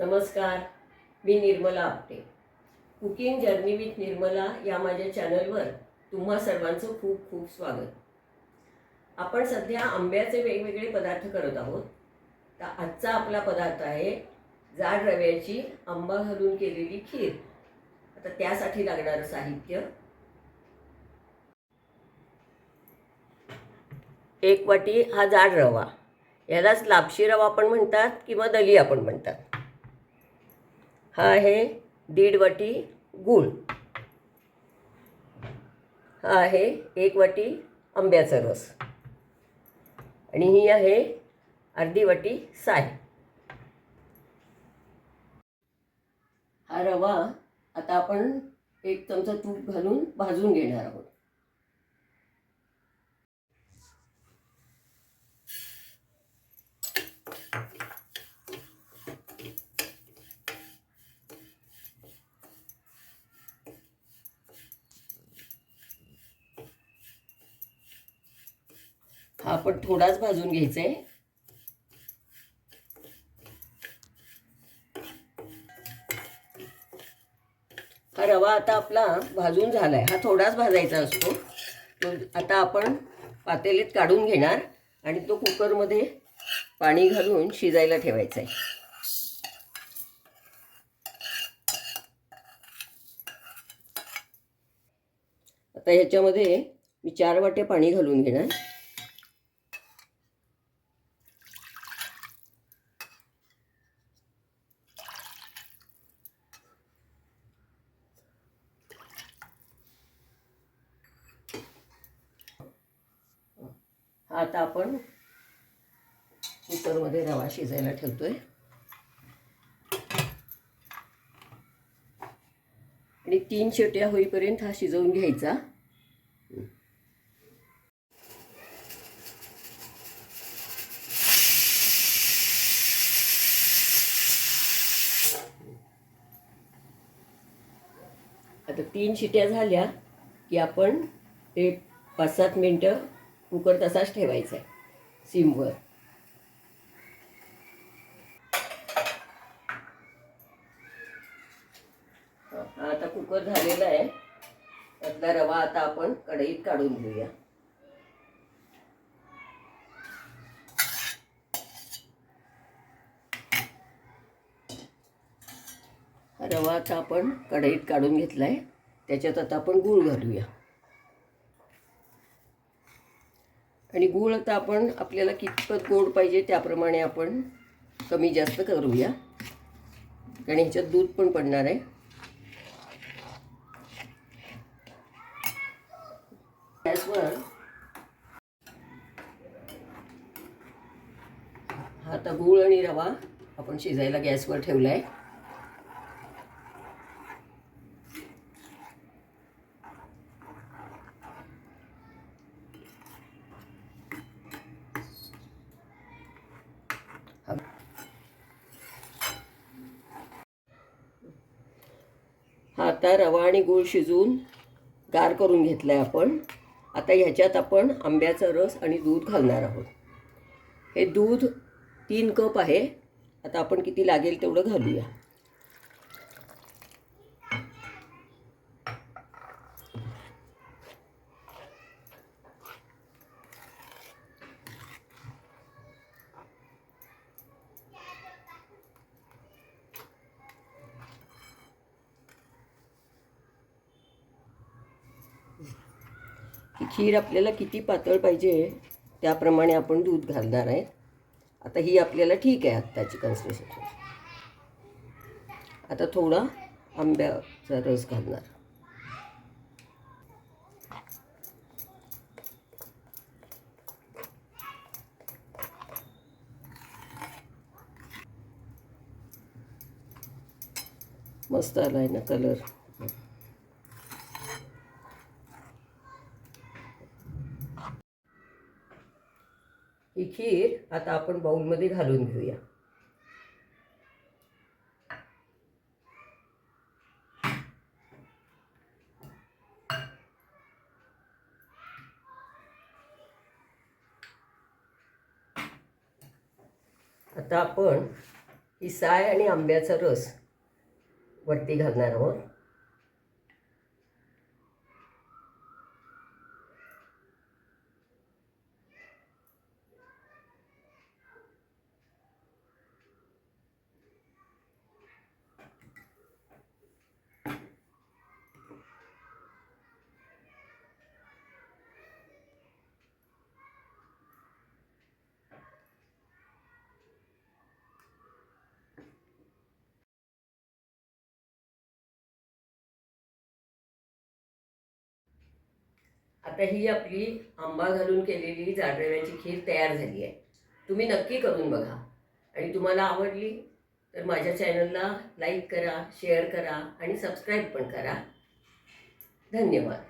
नमस्कार मी Nirmala Apte. Cooking journey with Nirmala या माझ्या चॅनलवर तुम्हा सर्वांचं खूप खूप स्वागत. आपण सध्या आंब्याचे वेगवेगळे पदार्थ करत आहोत. तर आजचा आपला पदार्थ आहे जाड रव्याची आंबा घालून केलेली खीर. आता त्यासाठी लागणारं साहित्य. एक वाटी हा जाड रवा. यालाच लापशी रवा पण म्हणतात किंवा दलिया पण म्हणतात. हा आहे दीड वाटी गूळ. हा आहे एक वाटी आंब्याचा रस. आणि ही आहे अर्धी वाटी साय हा रवा आता आपण एक चमचा तूप घालून भाजून घेणार आहोत. हा आपण थोडाच भाजून घ्यायचा आहे हा रवा आता आपला भाजून झालाय. हा थोडाच भाजायचा असतो. तो आता आपण पातेलीत काढून घेणार आणि तो कुकरमध्ये पाणी घालून शिजायला ठेवायचा आहे आता ह्याच्यामध्ये मी चार वाटे पाणी घालून घेणार. आता आपण कुकरमध्ये रवा शिजायला ठेवतोय. आणि तीन शेट्या होईपर्यंत हा शिजवून घ्यायचा. आता तीन शिट्या झाल्या की आपण एक पाच सात मिनटं कुकर तसाच ठेवायचा आहे. सिमवर. आता कुकर झालेला आहे. त्यातला रवा आता आपण कढईत काढून घेऊया. रवा आता आपण कढईत काढून घेतलाय. त्याच्यात आता आपण गूळ घालूया. आणि गूळ आता आपण आपल्याला कितपत गोड पाहिजे त्याप्रमाणे आपण कमी जास्त करूया. आणि ह्याच्यात दूध पण पडणार आहे. गॅसवर हा आता गूळ आणि रवा आपण शिजायला गॅसवर ठेवला आहे हा आता रवा आणि गूळ शिजवून गार करून घेतला आहे आपण. आता ह्याच्यात आपण आंब्याचा रस आणि दूध घालणार आहोत. हे दूध तीन कप आहे. आता आपण किती लागेल तेवढं घालूया. की खीर आपल्याला किती पातळ पाहिजे त्याप्रमाणे आपण दूध घालणार आहे. आता ही आपल्याला ठीक आहे आत्ताची कन्सिस्टन्सी आता थोडा आंब्याचा रस घालणार. मस्त आला आहे ना कलर ही खीर आता आपण बाऊलमध्ये घालून घेऊया. आता आपण ही साय आणि आंब्याचा रस वरती घालणार आहोत. आता ही आपली आंबा घालून केलेली जाडरव्याची खीर तयार झाली आहे. तुम्ही नक्की करून बघा. आणि तुम्हाला आवडली तर माझ्या चॅनलला लाईक करा शेअर करा आणि सबस्क्राईब पण करा. धन्यवाद.